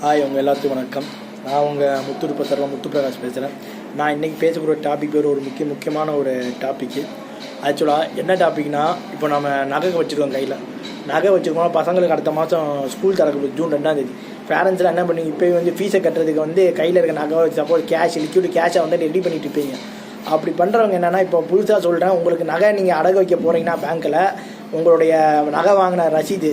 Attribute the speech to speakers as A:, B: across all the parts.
A: Hi உங்கள் எல்லாத்துக்கும் வணக்கம். நான் உங்கள் முத்து பத்தரில் முத்து பிரகாஷ் பேசுகிறேன் நான் இன்றைக்கி பேசக்கூடிய டாபிக் பேர் ஒரு முக்கிய முக்கியமான ஒரு டாப்பிக்கு ஆக்சுவலாக என்ன டாபிக்னா இப்போ நம்ம நகை வச்சுருக்கோம் கையில். நகை வச்சுருக்கோம். பசங்களுக்கு அடுத்த மாதம் ஸ்கூல் திறக்க ஜூன் ரெண்டாம் தேதி. பேரண்ட்ஸ்லாம் என்ன பண்ணி இப்போ வந்து ஃபீஸை கட்டுறதுக்கு வந்து கையில் இருக்க நகை சப்போஸ் கேஷ் லிக்யூடு கேஷை வந்து ரெடி பண்ணிட்டு இருப்பீங்க. அப்படி பண்ணுறவங்க என்னென்னா இப்போ புதுசாக சொல்கிறேன் உங்களுக்கு நகை நீங்கள் அடகு வைக்க போகிறீங்கன்னா பேங்க்கில் உங்களுடைய நகை வாங்கின ரசீது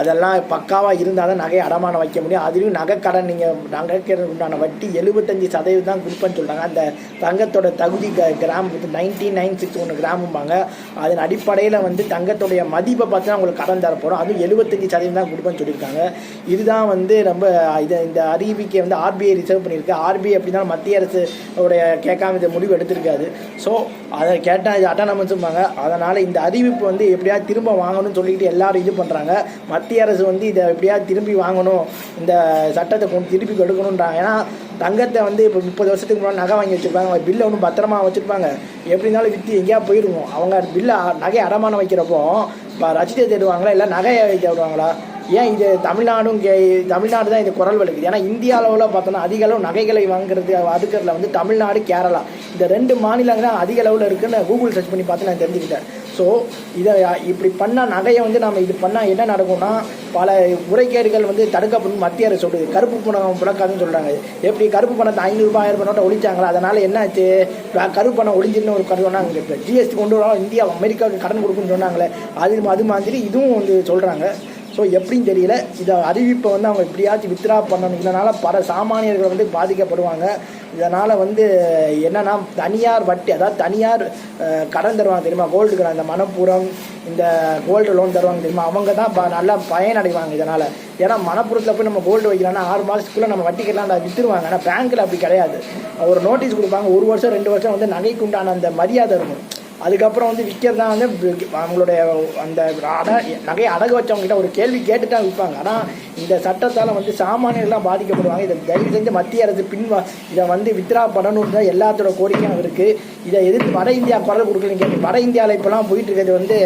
A: அதெல்லாம் பக்காவாக இருந்தால் தான் நகையை அடமானம் வைக்க முடியும். அதுலேயும் நகைக்கடன் நீங்கள் நகைக்கிறதுக்கு உண்டான வட்டி எழுபத்தஞ்சி சதவீதம் தான் கொடுப்பேன்னு சொல்கிறாங்க அந்த தங்கத்தோட தகுதி க கிராம் வந்து நைன்டீன் நைன் சிக்ஸ் ஒன்று கிராமும்பாங்க. அதன் அடிப்படையில் வந்து தங்கத்துடைய மதிப்பை பார்த்து அவங்களுக்கு உங்களுக்கு கடன் தரப்போகிறோம் அதுவும் எழுபத்தஞ்சி சதவீதம் தான் கொடுப்பேன்னு சொல்லியிருக்காங்க. இதுதான் வந்து ரொம்ப இதை இந்த அறிவிக்கை வந்து ஆர்பிஐ ரிசர்வ் பண்ணியிருக்கு. ஆர்பிஐ அப்படின்னா மத்திய அரசு உடைய கேட்காம இந்த முடிவு எடுத்திருக்காது ஸோ அதை கேட்டால் இது அட்டானமன்ஸும்பாங்க அதனால் இந்த அறிவிப்பு வந்து எப்படியா திரும்ப வாங்கணும்னு சொல்லிக்கிட்டு எல்லாரும் இது பண்ணுறாங்க மத்திய அரசு வந்து இதை எப்படியா திரும்பி வாங்கணும். இந்த சட்டத்தை கொண்டு திருப்பி கொடுக்கணுன்றாங்க ஏன்னா தங்கத்தை வந்து இப்போ முப்பது வருஷத்துக்கு முன்னாடி நகை வாங்கி வச்சுருப்பாங்க. பில்லை ஒன்றும் பத்திரமா வச்சுருப்பாங்க. எப்படி இருந்தாலும் விற்று எங்கேயா போயிருக்கும் அவங்க பில்லை நகை அடமானம் வைக்கிறப்போ இப்போ ரசிதை தேடுவாங்களா இல்லை நகையை வைக்க விடுவாங்களா? ஏன் இது தமிழ்நாடும் கே தமிழ்நாடு தான் இது குரல் வலுக்குது ஏன்னா இந்திய அளவில் பார்த்தோன்னா அதிக அளவு நகைகளை வாங்குறது அதுக்கிறதுல வந்து தமிழ்நாடு கேரளா. இந்த ரெண்டு மாநிலங்கள் தான் அதிக அளவில் இருக்குன்னு கூகுள் சர்ச் பண்ணி பார்த்து நான் தெரிஞ்சுக்கிட்டேன். ஸோ இதை இப்படி பண்ணால் நகையை வந்து நம்ம இது பண்ணால் என்ன நடக்கும்னா பல முறைகேடுகள் வந்து தடுக்கப்படும் மத்திய அரசு. சொல்லுது கருப்பு பணம் புழக்காதுன்னு சொல்கிறாங்க எப்படி கருப்பு பணத்தை ஐநூறுரூபா ஆயிரம் ரூபாய் நோட்டை ஒழிச்சாங்களா? அதனால் என்னாச்சு? ஆச்சு கருப்பு பணம் ஒழிஞ்சிருன்னு ஒரு கருத்து சொன்னாங்க. இப்போ ஜிஎஸ்டி கொண்டு வரோம் இந்தியா அமெரிக்காவுக்கு கடன் கொடுக்குன்னு சொன்னாங்களே. அது அது மாதிரி இதுவும் வந்து சொல்கிறாங்க ஸோ எப்படின்னு தெரியல. இதை அறிவிப்பை வந்து அவங்க எப்படியாச்சும் வித்ரா பண்ணணும். இதனால் பல சாமானியர்கள் வந்து பாதிக்கப்படுவாங்க. இதனால் வந்து என்னன்னா தனியார் வட்டி அதாவது தனியார் கடன் தருவாங்க தெரியுமா? கோல்டு கடன் இந்த மணப்புறம் இந்த கோல்டு லோன் தருவாங்க தெரியுமா? அவங்க தான் ப நல்லா பயனடைவாங்க இதனால். ஏன்னா மணப்புறத்தில் போய் நம்ம கோல்டு வைக்கலாம்னா ஆறு மாதத்துக்குள்ளே நம்ம வட்டி கட்டலாம் விற்றுருவாங்க ஆனால் பேங்க்கில் அப்படி கிடையாது. ஒரு நோட்டீஸ் கொடுப்பாங்க. ஒரு வருஷம் ரெண்டு வருஷம் வந்து நகைக்குண்டான அந்த மரியாதை இருக்கும். அதுக்கப்புறம் வந்து விற்கிறது தான் வந்து அவங்களுடைய அந்த அட நகையை அடகு வச்சவங்ககிட்ட ஒரு கேள்வி கேட்டு தான் விற்பாங்க. ஆனால் இந்த சட்டத்தால் வந்து சாமானியர்கள்லாம் பாதிக்கப்படுவாங்க. இதை தயவு செஞ்சு மத்திய அரசு பின்வா இதை வந்து வித்ரா பண்ணணும் தான் எல்லாத்தோட கோரிக்கையும் இருக்குது இதை எதிர்த்து வட இந்தியா குரல் கொடுக்கலன்னு கேட்டு வட இந்தியாவில் இப்போலாம் போயிட்டு இருக்கிறது வந்து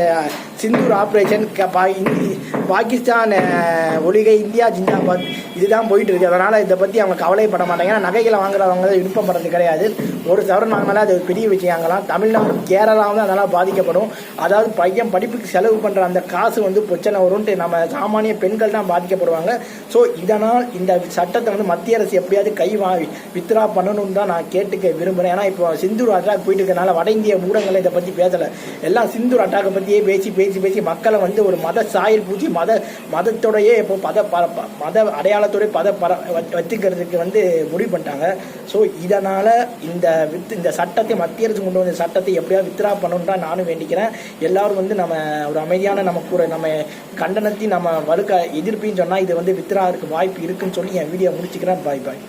A: சிந்தூர் ஆப்ரேஷன் க- பா- இந்தி- பாகிஸ்தான் அஹ், ஒளிகை இந்தியா ஜிந்தாபாத் இதுதான் போயிட்டு இருக்கு அதனால் இதை பற்றி அவங்க கவலைப்பட மாட்டாங்க. ஏன்னா நகைகளை வாங்குறவங்க விருப்பப்படுறது கிடையாது. ஒரு சவரன் வாங்கினாலே அது ஒரு பெரிய விஷயங்களாம் தமிழ்நாடு கேரளாவும் வந்து அதனால் பாதிக்கப்படும். அதாவது பையன் படிப்புக்கு செலவு பண்ணுற அந்த காசு வந்து பிரச்சனை வரும்ன்ட்டு நம்ம சாமானிய பெண்கள் தான் பாதிக்கப்படுவாங்க. ஸோ இதனால் இந்த சட்டத்தை வந்து மத்திய அரசு எப்படியாவது கை வா வித்ரா பண்ணணும்னு தான் நான் கேட்டுக்க விரும்புகிறேன் ஏன்னா இப்போ சிந்தூர் அட்டாக் போயிட்டு இருக்கனால வட இந்திய ஊடகங்கள் இதை பற்றி பேசலை. எல்லாம் சிந்தூர் அட்டாக்கை பற்றியே பேசி பேசி பேசி மக்களை வந்து ஒரு மத சாயல் பூச்சி மத மதத்தோடையே இப்போ பத பர மத அடையாளத்தோட பத பர வச்சுக்கிறதுக்கு வந்து முடிவு பண்ணிட்டாங்க. ஸோ இதனால் இந்த வித் இந்த சட்டத்தை மத்திய அரசு கொண்டு வந்த சட்டத்தை எப்படியா வித்ரா பண்ணணும்னு நானும் வேண்டிக்கிறேன். எல்லாரும் வந்து நம்ம ஒரு அமைதியான நம்ம கூட நம்ம கண்டனத்தையும் நம்ம வலுக்க எதிர்ப்பையும் சொன்னால் இது வந்து வித்ரா இருக்கு வாய்ப்பு இருக்குன்னு சொல்லி என் வீடியோ முடிச்சுக்கிறேன். பாய் பாய்